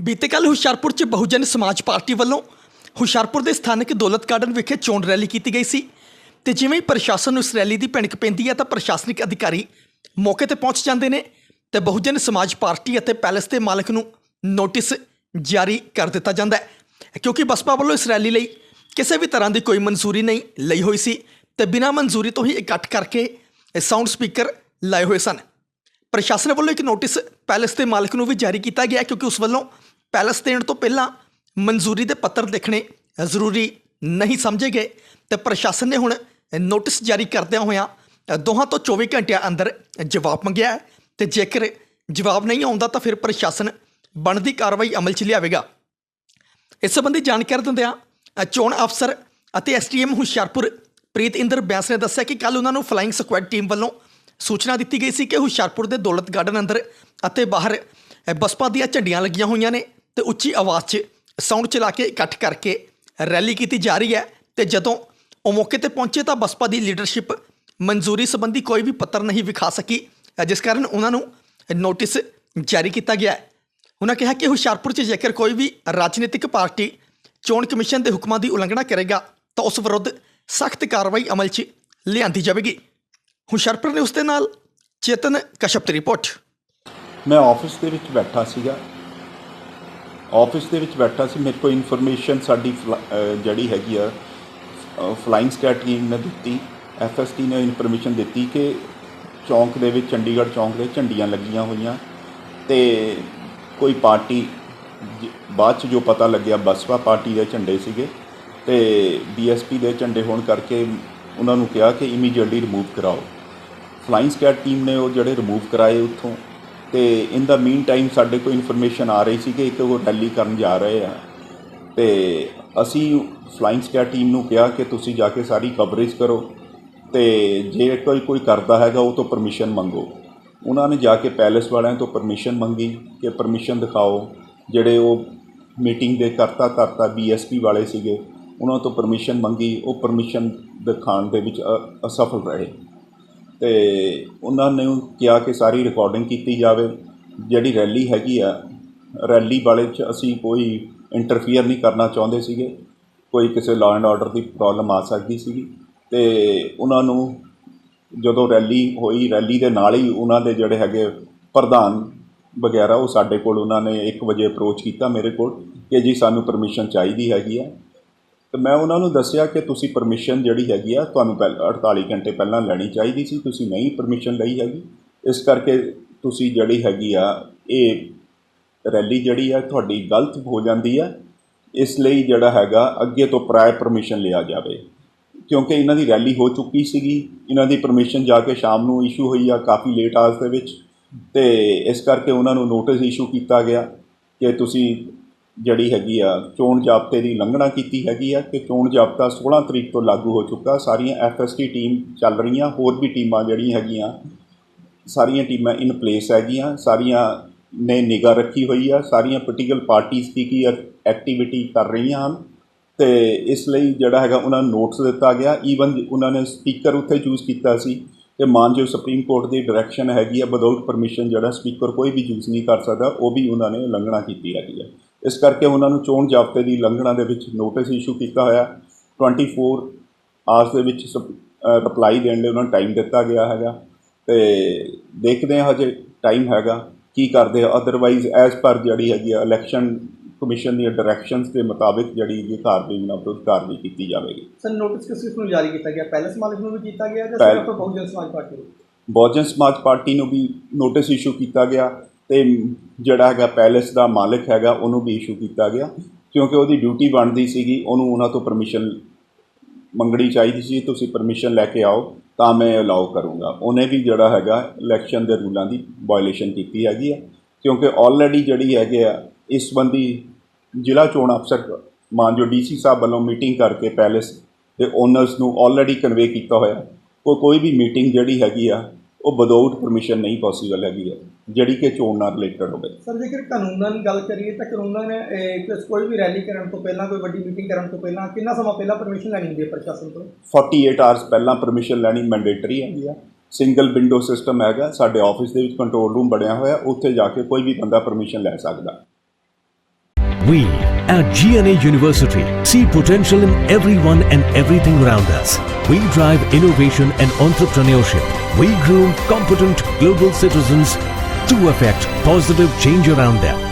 ਬੀਤੇ ਕੱਲ ਹੁਸ਼ਿਆਰਪੁਰ 'ਚ ਬਹੁਜਨ ਸਮਾਜ ਪਾਰਟੀ ਵੱਲੋਂ ਹੁਸ਼ਿਆਰਪੁਰ ਦੇ ਸਥਾਨਕ ਦੌਲਤ ਗਾਰਡਨ ਵਿਖੇ ਚੋਣ ਰੈਲੀ ਕੀਤੀ ਗਈ ਸੀ ਤੇ ਜਿਵੇਂ ਹੀ ਪ੍ਰਸ਼ਾਸਨ ਨੂੰ ਇਸ ਰੈਲੀ ਦੀ ਭਿਣਕ ਪੈਂਦੀ ਹੈ ਤਾਂ ਪ੍ਰਸ਼ਾਸਨਿਕ ਅਧਿਕਾਰੀ ਮੌਕੇ ਤੇ ਪਹੁੰਚ ਜਾਂਦੇ ਨੇ ਤੇ ਬਹੁਜਨ ਸਮਾਜ ਪਾਰਟੀ ਅਤੇ ਪੈਲਸ ਦੇ ਮਾਲਕ ਨੂੰ ਨੋਟਿਸ ਜਾਰੀ ਕਰ ਦਿੱਤਾ ਜਾਂਦਾ ਹੈ। ਕਿਉਂਕਿ ਬਸਪਾ ਵੱਲੋਂ ਇਸ ਰੈਲੀ ਲਈ ਕਿਸੇ ਵੀ ਤਰ੍ਹਾਂ ਦੀ ਕੋਈ ਮਨਜ਼ੂਰੀ ਨਹੀਂ ਲਈ ਹੋਈ ਸੀ ਤੇ ਬਿਨਾਂ ਮਨਜ਼ੂਰੀ ਤੋਂ ਹੀ ਇਕੱਠ ਕਰਕੇ ਸਾਊਂਡ ਸਪੀਕਰ ਲਾਏ ਹੋਏ ਸਨ। ਪ੍ਰਸ਼ਾਸਨ ਵੱਲੋਂ ਇੱਕ ਨੋਟਿਸ ਪੈਲਸ ਦੇ ਮਾਲਕ ਨੂੰ ਵੀ ਜਾਰੀ ਕੀਤਾ ਗਿਆ ਕਿਉਂਕਿ ਉਸ ਵੱਲੋਂ ਪੈਲਸ ਦੇਣ ਤੋਂ ਪਹਿਲਾਂ ਮਨਜ਼ੂਰੀ ਦੇ ਪੱਤਰ ਦੇਖਣੇ ਜ਼ਰੂਰੀ ਨਹੀਂ ਸਮਝੇ ਗਏ ਤੇ ਪ੍ਰਸ਼ਾਸਨ ਨੇ ਹੁਣ ਨੋਟਿਸ ਜਾਰੀ ਕਰਦਿਆਂ ਹੋਇਆਂ ਦੋਹਾਂ ਤੋਂ 24 ਘੰਟਿਆਂ ਅੰਦਰ ਜਵਾਬ ਮੰਗਿਆ ਹੈ ਤੇ ਜੇਕਰ ਜਵਾਬ ਨਹੀਂ ਆਉਂਦਾ ਤਾਂ ਫਿਰ ਪ੍ਰਸ਼ਾਸਨ ਬਣਦੀ ਕਾਰਵਾਈ ਅਮਲ 'ਚ ਲਿਆਵੇਗਾ। ਇਸ ਸੰਬੰਧੀ ਜਾਣਕਾਰੀ ਦਿੰਦਿਆਂ ਚੋਣ ਅਫਸਰ ਅਤੇ ਐਸਟੀਐਮ ਹੁਸ਼ਿਆਰਪੁਰ ਪ੍ਰੀਤ ਇੰਦਰ ਬੈਂਸ ਨੇ ਦੱਸਿਆ ਕਿ ਕੱਲ ਉਹਨਾਂ ਨੂੰ ਫਲਾਈਂਗ ਸਕੁਐਡ ਟੀਮ ਵੱਲੋਂ ਸੂਚਨਾ ਦਿੱਤੀ ਗਈ ਸੀ ਕਿ ਹੁਸ਼ਿਆਰਪੁਰ ਦੇ ਦੌਲਤ ਗਾਰਡਨ ਅੰਦਰ ਅਤੇ ਬਾਹਰ ਬਸਪਾ ਦੀਆਂ ਝੰਡੀਆਂ ਲੱਗੀਆਂ ਹੋਈਆਂ ਨੇ ਤੇ ਉੱਚੀ ਆਵਾਜ਼ 'ਚ ਸਾਊਂਡ ਚਲਾ ਕੇ ਇਕੱਠ ਕਰਕੇ ਰੈਲੀ ਕੀਤੀ ਜਾ ਰਹੀ ਹੈ ਤੇ ਜਦੋਂ ਉਹ ਮੌਕੇ ਤੇ ਪਹੁੰਚੇ ਤਾਂ ਬਸਪਾ ਦੀ ਲੀਡਰਸ਼ਿਪ ਮਨਜ਼ੂਰੀ ਸੰਬੰਧੀ ਕੋਈ ਵੀ ਪੱਤਰ ਨਹੀਂ ਵਿਖਾ ਸਕੀ ਜਿਸ ਕਾਰਨ ਉਹਨਾਂ ਨੂੰ ਨੋਟਿਸ ਜਾਰੀ ਕੀਤਾ ਗਿਆ ਹੈ। ਉਹਨਾਂ ਕਿਹਾ ਕਿ ਹੁਸ਼ਿਆਰਪੁਰ 'ਚ ਜੇਕਰ ਕੋਈ ਵੀ ਰਾਜਨੀਤਿਕ ਪਾਰਟੀ ਚੋਣ ਕਮਿਸ਼ਨ ਦੇ ਹੁਕਮਾਂ ਦੀ ਉਲੰਘਣਾ ਕਰੇਗਾ ਤਾਂ ਉਸ ਵਿਰੁੱਧ ਸਖਤ ਕਾਰਵਾਈ ਅਮਲ 'ਚ ਲਿਆਂਦੀ ਜਾਵੇਗੀ। ਹੁਸ਼ਿਆਰਪੁਰ ਨਿਊਜ਼ ਦੇ ਨਾਲ ਚੇਤਨ ਕਸ਼ਪ ਦੀ ਰਿਪੋਰਟ। ਮੈਂ ਆਫਿਸ ਦੇ ਵਿੱਚ ਬੈਠਾ ਸੀਗਾ। ਆਫਿਸ ਦੇ ਵਿੱਚ ਬੈਠਾ ਸੀ। ਮੇਰੇ ਕੋਲ ਇਨਫੋਰਮੇਸ਼ਨ ਸਾਡੀ ਫਲਾ- ਜਿਹੜੀ ਹੈਗੀ ਆ ਫਲਾਈਂਗ ਸਕੈਟ ਟੀਮ ਨੇ ਦਿੱਤੀ। ਐਫਐਸਟੀ ਨੇ ਇਨਫੋਰਮੇਸ਼ਨ ਦਿੱਤੀ ਕਿ ਚੌਂਕ ਦੇ ਵਿੱਚ, ਚੰਡੀਗੜ੍ਹ ਚੌਂਕ ਦੇ ਝੰਡੀਆਂ ਲੱਗੀਆਂ ਹੋਈਆਂ ਤੇ ਕੋਈ ਪਾਰਟੀ ਬਾਅਦ ਚ ਜੋ ਪਤਾ ਲੱਗਿਆ ਬਸਪਾ ਪਾਰਟੀ ਦੇ ਝੰਡੇ ਸੀਗੇ ਤੇ ਬੀਐਸਪੀ ਦੇ ਝੰਡੇ ਹੋਣ ਕਰਕੇ ਉਹਨਾਂ ਨੂੰ ਕਿਹਾ ਕਿ ਇਮੀਡੀਏਟਲੀ ਰਿਮੂਵ ਕਰਾਓ। ਫਲਾਈਂਗ ਸਕੈਡ ਟੀਮ ਨੇ ਉਹ ਜਿਹੜੇ ਰਿਮੂਵ ਕਰਾਏ ਉੱਥੋਂ, ਤੇ ਇਨ ਦਾ ਮੀਨ ਟਾਈਮ ਸਾਡੇ ਕੋਲ ਇਨਫੋਰਮੇਸ਼ਨ ਆ ਰਹੀ ਸੀ ਕਿ ਇੱਕ ਉਹ ਰੈਲੀ ਕਰਨ ਜਾ ਰਹੇ ਆ। ਤੇ ਅਸੀਂ ਫਲਾਈਂਗ ਸਕੈਡ ਟੀਮ ਨੂੰ ਕਿਹਾ ਕਿ ਤੁਸੀਂ ਜਾ ਕੇ ਸਾਰੀ ਕਵਰੇਜ ਕਰੋ, ਤੇ ਜੇ ਕੋਈ ਕੋਈ ਕਰਦਾ ਹੈਗਾ ਉਹ ਤੋਂ ਪਰਮਿਸ਼ਨ ਮੰਗੋ। ਉਹਨਾਂ ਨੇ ਜਾ ਕੇ ਪੈਲੇਸ ਵਾਲਿਆਂ ਤੋਂ ਪਰਮਿਸ਼ਨ ਮੰਗੀ ਕਿ ਪਰਮਿਸ਼ਨ ਦਿਖਾਓ, ਜਿਹੜੇ ਉਹ ਮੀਟਿੰਗ ਦੇ ਕਰਤਾ ਕਰਤਾ ਬੀਐਸਪੀ ਵਾਲੇ ਸੀਗੇ, ਉਹਨਾਂ ਤੋਂ ਪਰਮਿਸ਼ਨ ਮੰਗੀ, ਉਹ ਪਰਮਿਸ਼ਨ ਦਿਖਾਉਣ ਦੇ ਵਿੱਚ ਅਸਫਲ ਰਹੇ। ਤੇ ਉਹਨਾਂ ਨੇ ਕਿਹਾ ਕਿ ਸਾਰੀ ਰਿਕਾਰਡਿੰਗ ਕੀਤੀ ਜਾਵੇ। ਜਿਹੜੀ ਰੈਲੀ ਹੈਗੀ ਆ ਰੈਲੀ ਵਾਲੇ 'ਚ ਅਸੀਂ ਕੋਈ ਇੰਟਰਫੀਅਰ ਨਹੀਂ ਕਰਨਾ ਚਾਹੁੰਦੇ ਸੀਗੇ। ਕੋਈ ਕਿਸੇ ਲਾਅ ਐਂਡ ਆਰਡਰ ਦੀ ਪ੍ਰੋਬਲਮ ਆ ਸਕਦੀ ਸੀਗੀ। ਤੇ ਉਹਨਾਂ ਨੂੰ ਜਦੋਂ ਰੈਲੀ ਹੋਈ ਰੈਲੀ ਦੇ ਨਾਲ ਹੀ ਉਹਨਾਂ ਦੇ ਜਿਹੜੇ ਹੈਗੇ ਪ੍ਰਧਾਨ ਵਗੈਰਾ, ਉਹ ਸਾਡੇ ਕੋਲ ਉਹਨਾਂ ਨੇ 1 ਵਜੇ ਅਪਰੋਚ ਕੀਤਾ ਮੇਰੇ ਕੋਲ ਕਿ ਜੀ ਸਾਨੂੰ ਪਰਮਿਸ਼ਨ ਚਾਹੀਦੀ ਹੈਗੀ ਆ। ਤੇ ਮੈਂ ਉਹਨਾਂ ਨੂੰ ਦੱਸਿਆ ਕਿ ਤੁਸੀਂ ਪਰਮਿਸ਼ਨ ਜਿਹੜੀ ਹੈਗੀ ਆ, ਤੁਹਾਨੂੰ ਪਹਿਲਾਂ 48 ਘੰਟੇ ਪਹਿਲਾਂ ਲੈਣੀ ਚਾਹੀਦੀ ਸੀ, ਤੁਸੀਂ ਨਹੀਂ ਪਰਮਿਸ਼ਨ ਲਈ ਹੈਗੀ। ਇਸ ਕਰਕੇ ਤੁਸੀਂ ਜਿਹੜੀ ਹੈਗੀ ਆ, ਇਹ ਰੈਲੀ ਜਿਹੜੀ ਆ, ਤੁਹਾਡੀ ਗਲਤ ਹੋ ਜਾਂਦੀ ਆ। ਇਸ ਲਈ ਜਿਹੜਾ ਹੈਗਾ, ਅੱਗੇ ਤੋਂ ਪ੍ਰਾਇ ਪਰਮਿਸ਼ਨ ਲਿਆ ਜਾਵੇ। ਕਿਉਂਕਿ ਇਹਨਾਂ ਦੀ ਰੈਲੀ ਹੋ ਚੁੱਕੀ ਸੀਗੀ, ਇਹਨਾਂ ਦੀ ਪਰਮਿਸ਼ਨ ਜਾ ਕੇ ਸ਼ਾਮ ਨੂੰ ਇਸ਼ੂ ਹੋਈ ਆ, ਕਾਫੀ ਲੇਟ ਆਸ ਦੇ ਵਿੱਚ। ਤੇ ਇਸ ਕਰਕੇ ਉਹਨਾਂ ਨੂੰ ਨੋਟਿਸ ਇਸ਼ੂ ਕੀਤਾ ਗਿਆ ਕਿ ਤੁਸੀਂ ਜਿਹੜੀ ਹੈਗੀ ਆ, ਚੋਣ ਜਾਬਤੇ ਦੀ ਉਲੰਘਣਾ ਕੀਤੀ ਹੈਗੀ ਆ ਕਿ ਚੋਣ ਜਾਬਤਾ 16 ਤਰੀਕ ਤੋਂ ਲਾਗੂ ਹੋ ਚੁੱਕਾ। ਸਾਰੀਆਂ ਐਫਐਸਟੀ ਟੀਮ ਚੱਲ ਰਹੀਆਂ, ਹੋਰ ਵੀ ਟੀਮਾਂ ਜਿਹੜੀਆਂ ਹੈਗੀਆਂ, ਸਾਰੀਆਂ ਟੀਮਾਂ ਇਨ ਪਲੇਸ ਹੈਗੀਆਂ, ਸਾਰੀਆਂ ਨੇ ਨਿਗਾਹ ਰੱਖੀ ਹੋਈ ਆ, ਸਾਰੀਆਂ ਪੋਲੀਟੀਕਲ ਪਾਰਟੀਆਂ ਕੀ ਕੀ ਐਕਟੀਵਿਟੀ ਕਰ ਰਹੀਆਂ ਹਨ। ਤੇ ਇਸ ਲਈ ਜਿਹੜਾ ਹੈਗਾ ਉਹਨਾਂ ਨੂੰ ਨੋਟਿਸ ਦਿੱਤਾ ਗਿਆ। ਈਵਨ ਉਹਨਾਂ ਨੇ ਸਪੀਕਰ ਉੱਥੇ ਚੂਜ਼ ਕੀਤਾ ਸੀ ਕਿ ਮਾਨਯੋਗ ਸੁਪਰੀਮ ਕੋਰਟ ਦੀ ਡਾਇਰੈਕਸ਼ਨ ਹੈਗੀ ਆ ਵਿਦਆਊਟ ਪਰਮਿਸ਼ਨ ਜਿਹੜਾ ਸਪੀਕਰ ਕੋਈ ਵੀ ਯੂਜ਼ ਨਹੀਂ ਕਰ ਸਕਦਾ, ਉਹ ਵੀ ਉਹਨਾਂ ਨੇ ਉਲੰਘਣਾ ਕੀਤੀ ਹੈਗੀ ਆ। ਇਸ ਕਰਕੇ ਉਹਨਾਂ ਨੂੰ ਚੋਣ ਜ਼ਾਬਤੇ ਦੀ ਉਲੰਘਣਾ ਦੇ ਵਿੱਚ ਨੋਟਿਸ ਇਸ਼ੂ ਕੀਤਾ ਹੋਇਆ। 24 ਆਵਰਸ ਦੇ ਵਿੱਚ ਰਿਪਲਾਈ ਦੇਣ ਲਈ ਉਹਨਾਂ ਨੂੰ ਟਾਈਮ ਦਿੱਤਾ ਗਿਆ ਹੈਗਾ ਤੇ ਦੇਖਦੇ ਹਾਂ ਹਜੇ ਟਾਈਮ ਹੈਗਾ ਕੀ ਕਰਦੇ ਆ। ਅਦਰਵਾਈਜ਼ ਐਜ਼ ਪਰ ਜਿਹੜੀ ਹੈਗੀ ਆ ਇਲੈਕਸ਼ਨ ਕਮਿਸ਼ਨ ਦੀਆਂ ਡਾਇਰੈਕਸ਼ਨਸ ਦੇ ਮੁਤਾਬਿਕ ਜਿਹੜੀ ਇਹ ਕਾਰਵਾਈ ਉਹਨਾਂ ਵਿਰੁੱਧ ਕਾਰਵਾਈ ਕੀਤੀ ਜਾਵੇਗੀ। ਸਰ ਨੋਟਿਸ ਕਿਸ ਕਿਸ ਨੂੰ ਜਾਰੀ ਕੀਤਾ ਗਿਆ? ਪੈਲਸ ਮਾਲਕ ਨੂੰ ਵੀ ਕੀਤਾ ਗਿਆ ਜਾਂ ਸਿਰਫ ਬਹੁਜਨ ਸਮਾਜ ਪਾਰਟੀ ਨੂੰ? ਬਹੁਜਨ ਸਮਾਜ ਪਾਰਟੀ ਨੂੰ ਵੀ ਨੋਟਿਸ ਇਸ਼ੂ ਕੀਤਾ ਗਿਆ। ਤੇ ਜਿਹੜਾ ਹੈਗਾ ਪੈਲੇਸ ਦਾ ਮਾਲਕ ਹੈਗਾ, ਉਹਨੂੰ ਵੀ ਇਸ਼ੂ ਕੀਤਾ ਗਿਆ। ਕਿਉਂਕਿ ਉਹਦੀ ਡਿਊਟੀ ਬਣਦੀ ਸੀਗੀ, ਉਹਨੂੰ ਉਹਨਾਂ ਤੋਂ ਪਰਮਿਸ਼ਨ ਮੰਗਣੀ ਚਾਹੀਦੀ ਸੀ, ਤੁਸੀਂ ਪਰਮਿਸ਼ਨ ਲੈ ਕੇ ਆਓ, ਤਾਂ ਮੈਂ ਅਲਾਉ ਕਰੂੰਗਾ। ਉਹਨੇ ਵੀ ਜਿਹੜਾ ਹੈਗਾ ਇਲੈਕਸ਼ਨ ਦੇ ਰੂਲਾਂ ਦੀ ਵਾਇਓਲੇਸ਼ਨ ਕੀਤੀ ਹੈਗੀ ਆ। ਕਿਉਂਕਿ ਆਲਰੇਡੀ ਜਿਹੜੀ ਹੈਗੇ ਆ, ਇਸ ਸੰਬੰਧੀ ਜ਼ਿਲ੍ਹਾ ਚੋਣ ਅਫਸਰ ਮਾਨਜੋ ਡੀਸੀ ਸਾਹਿਬ ਵੱਲੋਂ ਮੀਟਿੰਗ ਕਰਕੇ ਪੈਲੇਸ ਦੇ ਓਨਰਸ ਨੂੰ ਆਲਰੇਡੀ ਕਨਵੇ ਕੀਤਾ ਹੋਇਆ। ਕੋ, ਕੋਈ ਵੀ ਮੀਟਿੰਗ ਜਿਹੜੀ ਹੈਗੀ ਆ ਉਹ ਵਿਦਆਊਟ ਪਰਮਿਸ਼ਨ ਨਹੀਂ ਪੋਸੀਬਲ ਹੈਗੀ ਆ ਜਿਹੜੀ ਕਿ ਚੋਣ ਨਾਲ ਰਿਲੇਟਡ ਹੋਵੇ। ਸਰ ਜੇਕਰ ਕਾਨੂੰਨਾਂ ਦੀ ਗੱਲ ਕਰੀਏ ਤਾਂ ਕਾਨੂੰਨਾਂ ਨੇ ਕੋਈ ਵੀ ਰੈਲੀ ਕਰਨ ਤੋਂ ਪਹਿਲਾਂ ਕੋਈ ਵੱਡੀ ਮੀਟਿੰਗ ਕਰਨ ਤੋਂ ਪਹਿਲਾਂ ਕਿੰਨਾ ਸਮਾਂ ਪਹਿਲਾਂ ਪਰਮਿਸ਼ਨ ਲੈਣੀ ਹੁੰਦੀ ਹੈ ਪ੍ਰਸ਼ਾਸਨ ਤੋਂ? 48 ਆਵਰਸ ਪਹਿਲਾਂ ਪਰਮਿਸ਼ਨ ਲੈਣੀ ਮੈਂਡੇਟਰੀ ਹੈਗੀ ਆ। ਸਿੰਗਲ ਵਿੰਡੋ ਸਿਸਟਮ ਹੈਗਾ ਸਾਡੇ ਆਫਿਸ ਦੇ ਵਿੱਚ ਕੰਟਰੋਲ ਰੂਮ ਬਣਿਆ ਹੋਇਆ ਉੱਥੇ ਜਾ ਕੇ ਕੋਈ ਵੀ ਬੰਦਾ ਪਰਮਿਸ਼ਨ ਲੈ ਸਕਦਾ। We at GNA University see potential in everyone and everything around us. We drive innovation and entrepreneurship. We groom competent global citizens to affect positive change around them.